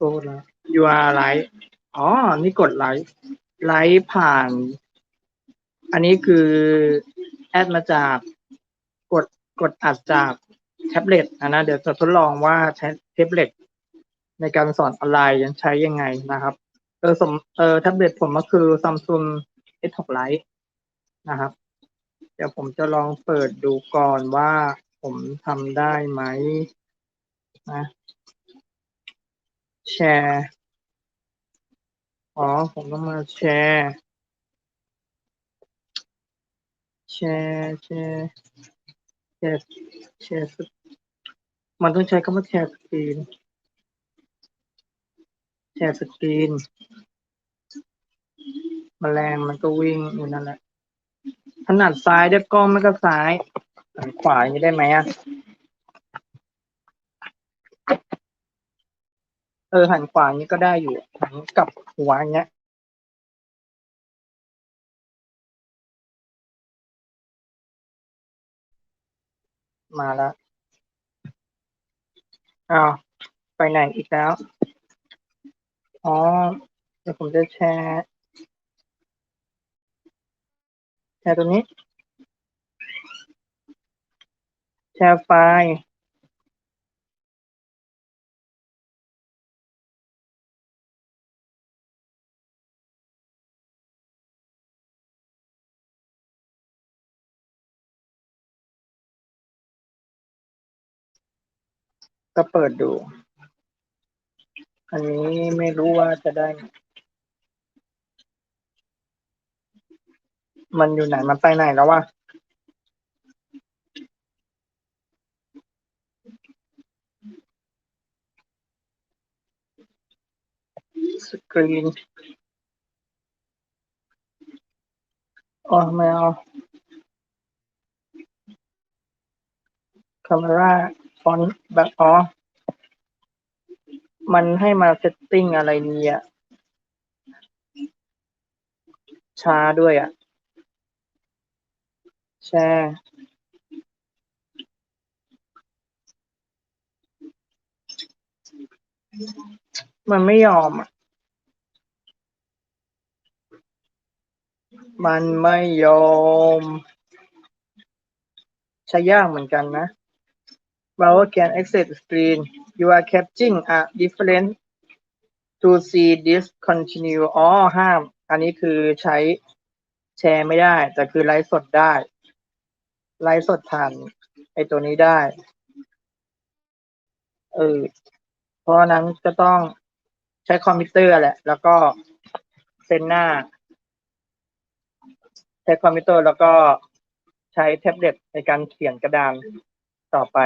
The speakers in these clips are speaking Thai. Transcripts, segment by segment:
โอ้ละ you are ไลฟ์อ๋อ นี่กดไลฟ์ ไลฟ์ผ่าน อันนี้คือแอดมาจากกดกดอัดจากแท็บเล็ตนะนะเดี๋ยวจะทดลองว่าใช้แท็บเล็ตในการสอนออนไลน์ใช้ยังไงนะครับ เออสมเออแท็บเล็ตผมก็คือ Samsung S6 Lite นะครับ เดี๋ยวผมจะลองเปิดดูก่อนว่าผมทำได้ไหมนะ แชร์ อ๋อ ผมต้องมาแชร์ แชร์ แชร์ แชร์ แชร์สมันต้องใช้คำว่าแชร์สกรีน แชร์สกรีนแมลงมันก็วิ่งอยู่นั่นแหละถนัดซ้ายได้กล้องไม่ก็ซ้าย ขวาอย่างนี้ได้ไหมอะ เออหันขวาอย่างนี้ก็ได้อยู่หันกลับหัวอย่างเงี้ยมาแล้วอ้าวไปไหนอีกแล้ว อ๋อ เดี๋ยวผมจะแชร์ แชร์ตรงนี้ แชร์ไฟล์ ก็เปิดดู อันนี้ไม่รู้ว่าจะได้ มันอยู่ไหน มันไปไหนแล้ววะสกรีนอ๋อไม่เอาคาเมรา ฟอนต์แบบอ๋อ มันให้มาเซตติ้งอะไรนี่ยช้าด้วยอะแชร์มันไม่ยอมอะ มันไม่ยอม ใช้ยากเหมือนกันนะ Browser can access the screen you are capturing a different to see this continue อ๋อห้าม อันนี้คือใช้แชร์ไม่ได้ แต่คือไลฟ์สดได้ ไลฟ์สดผ่านไอตัวนี้ได้ เออ เพราะนั้นก็ต้องใช้คอมพิวเตอร์แหละ แล้วก็เซ็นหน้า ใช้คอมพิวเตอร์แล้วก็ใช้แท็บเล็ตในการเขียนกระดานต่อไป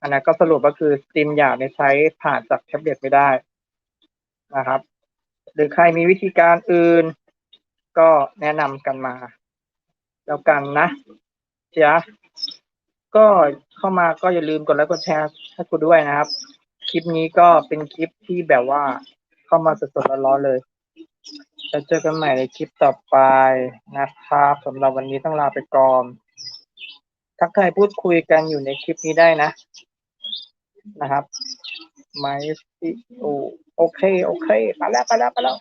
อันนั้นก็สรุปก็คือสตรีมอยากในใช้ผ่านจากแท็บเล็ตไม่ได้นะครับ หรือใครมีวิธีการอื่น ก็แนะนำกันมา แล้วกันนะจ๊ะก็เข้ามาก็อย่าลืมกดไลค์กดแชร์ให้กูด้วยนะครับ คลิปนี้ก็เป็นคลิปที่แบบว่าเข้ามาสดๆร้อนๆเลยแล้วเจอกันใหม่ในคลิปต่อไปนะครับสำหรับวันนี้ต้องลาไปก่อนทักทายพูดคุยกันอยู่ในคลิปนี้ได้นะ นะครับ ไมซิโอโอเค โอเค ไปแล้ว ไปแล้ว ไปแล้ว